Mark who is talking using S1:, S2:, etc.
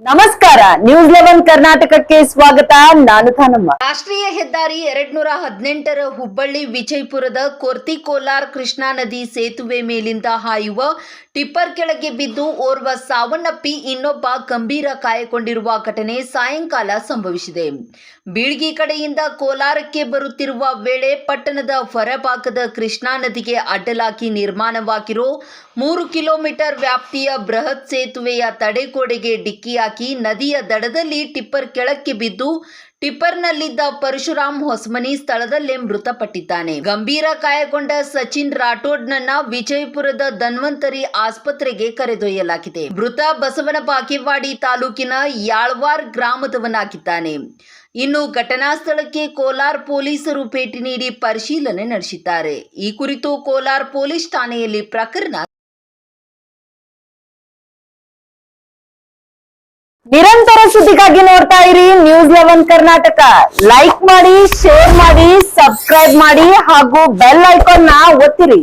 S1: ನಮಸ್ಕಾರ news eleven ಕರ್ನಾಟಕಕ್ಕೆ ಸ್ವಾಗತ. ನಾನು ಥಾನಮ್ಮ
S2: ರಾಷ್ಟ್ರೀಯ ಹೆದ್ದಾರಿ ಎರಡ್ನೂರ ಹದಿನೆಂಟರ ಹುಬ್ಬಳ್ಳಿ ವಿಜಯಪುರದ ಕೊರ್ತಿ ಕೋಲಾರ್ ಕೃಷ್ಣಾ ನದಿ ಸೇತುವೆ ಮೇಲಿಂದ ಹಾಯುವ ಟಿಪ್ಪರ್ ಕೆಳಗೆ ಬಿದ್ದು ಓರ್ವ ಸಾವನ್ನಪ್ಪಿ ಇನ್ನೊಬ್ಬ ಗಂಭೀರ ಕಾಯಕೊಂಡಿರುವ ಘಟನೆ ಸಾಯಂಕಾಲ ಸಂಭವಿಸಿದೆ. ಬೀಳ್ಗಿ ಕಡೆಯಿಂದ ಕೋಲಾರಕ್ಕೆ ಬರುತ್ತಿರುವ ವೇಳೆ ಪಟ್ಟಣದ ಹೊರಭಾಗದ ಕೃಷ್ಣಾ ನದಿಗೆ ಅಡ್ಡಲಾಗಿ ನಿರ್ಮಾಣವಾಗಿರೋ ಮೂರು ಕಿಲೋಮೀಟರ್ ವ್ಯಾಪ್ತಿಯ ಬೃಹತ್ ಸೇತುವೆಯ ತಡೆಗೋಡೆಗೆ ಡಿಕ್ಕಿಯಾಗಿ ನದಿಯ ದಡದಲ್ಲಿ ಟಿಪ್ಪರ್ ಕೆಳಕ್ಕೆ ಬಿದ್ದು ಟಿಪ್ಪರ್ನಲ್ಲಿದ್ದ ಪರಶುರಾಮ್ ಹೊಸಮನಿ ಸ್ಥಳದಲ್ಲೇ ಮೃತಪಟ್ಟಿದ್ದಾನೆ. ಗಂಭೀರ ಗಾಯಗೊಂಡ ಸಚಿನ್ ರಾಠೋಡ್ನನ್ನ ವಿಜಯಪುರದ ಧನ್ವಂತರಿ ಆಸ್ಪತ್ರೆಗೆ ಕರೆದೊಯ್ಯಲಾಗಿದೆ. ಮೃತ ಬಸವನ ಬಾಗೇವಾಡಿ ತಾಲೂಕಿನ ಯಾಳ್ವಾರ್ ಗ್ರಾಮದವನಾಗಿದ್ದಾನೆ. ಇನ್ನು ಘಟನಾ ಸ್ಥಳಕ್ಕೆ ಕೋಲಾರ್ ಪೊಲೀಸರು ಭೇಟಿ ನೀಡಿ ಪರಿಶೀಲನೆ ನಡೆಸಿದ್ದಾರೆ. ಈ ಕುರಿತು ಕೋಲಾರ್ ಪೊಲೀಸ್ ಠಾಣೆಯಲ್ಲಿ ಪ್ರಕರಣ
S1: ನಿರಂತರ ಸುದ್ದಿಗಾಗಿ ನೋಡ್ತಾ ಇರಿ ನ್ಯೂಸ್ ಲೆವೆನ್ ಕರ್ನಾಟಕ ಲೈಕ್ ಮಾಡಿ ಶೇರ್ ಮಾಡಿ ಸಬ್ಸ್ಕ್ರೈಬ್ ಮಾಡಿ ಹಾಗೂ ಬೆಲ್ ಐಕಾನ್ನ ಒತ್ತಿರಿ.